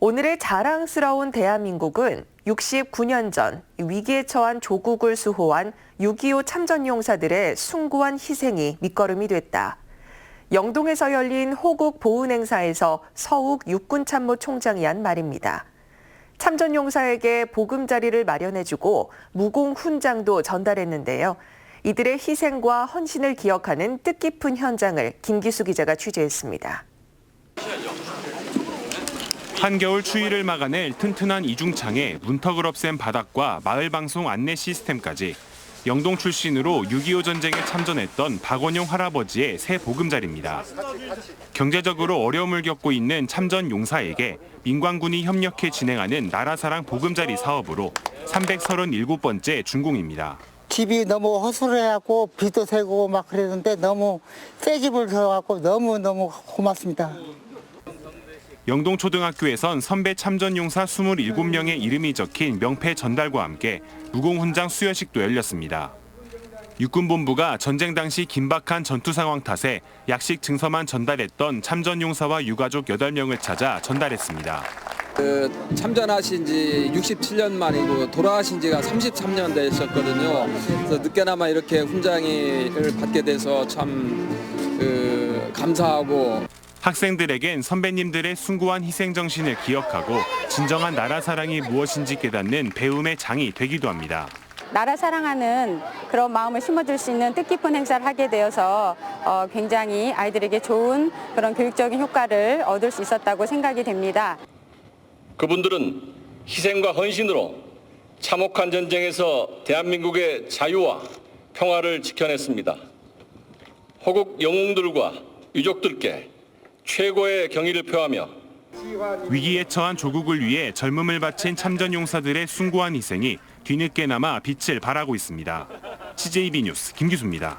오늘의 자랑스러운 대한민국은 69년 전 위기에 처한 조국을 수호한 6.25 참전용사들의 숭고한 희생이 밑거름이 됐다. 영동에서 열린 호국 보훈 행사에서 서욱 육군 참모 총장이 한 말입니다. 참전용사에게 보금자리를 마련해주고 무공 훈장도 전달했는데요. 이들의 희생과 헌신을 기억하는 뜻깊은 현장을 김기수 기자가 취재했습니다. 한겨울 추위를 막아낼 튼튼한 이중창에 문턱을 없앤 바닥과 마을 방송 안내 시스템까지 영동 출신으로 6.25 전쟁에 참전했던 박원용 할아버지의 새 보금자리입니다. 경제적으로 어려움을 겪고 있는 참전 용사에게 민관군이 협력해 진행하는 나라사랑 보금자리 사업으로 337번째 준공입니다. 집이 너무 허술해갖고 비도 새고 막 그랬는데 너무 새 집을 줘갖고 너무너무 고맙습니다. 영동초등학교에선 선배 참전용사 27명의 이름이 적힌 명패 전달과 함께 무공훈장 수여식도 열렸습니다. 육군본부가 전쟁 당시 긴박한 전투 상황 탓에 약식 증서만 전달했던 참전용사와 유가족 8명을 찾아 전달했습니다. 그 참전하신 지 67년 만이고 돌아가신 지가 33년 되셨거든요. 그래서 늦게나마 이렇게 훈장을 받게 돼서 참 그, 감사하고 학생들에겐 선배님들의 숭고한 희생 정신을 기억하고 진정한 나라 사랑이 무엇인지 깨닫는 배움의 장이 되기도 합니다. 나라 사랑하는 그런 마음을 심어줄 수 있는 뜻깊은 행사를 하게 되어서 어, 굉장히 아이들에게 좋은 그런 교육적인 효과를 얻을 수 있었다고 생각이 됩니다. 그분들은 희생과 헌신으로 참혹한 전쟁에서 대한민국의 자유와 평화를 지켜냈습니다. 호국 영웅들과 유족들께 최고의 경의를 표하며 위기에 처한 조국을 위해 젊음을 바친 참전 용사들의 숭고한 희생이 뒤늦게나마 빛을 발하고 있습니다. CJB 뉴스 김기수입니다.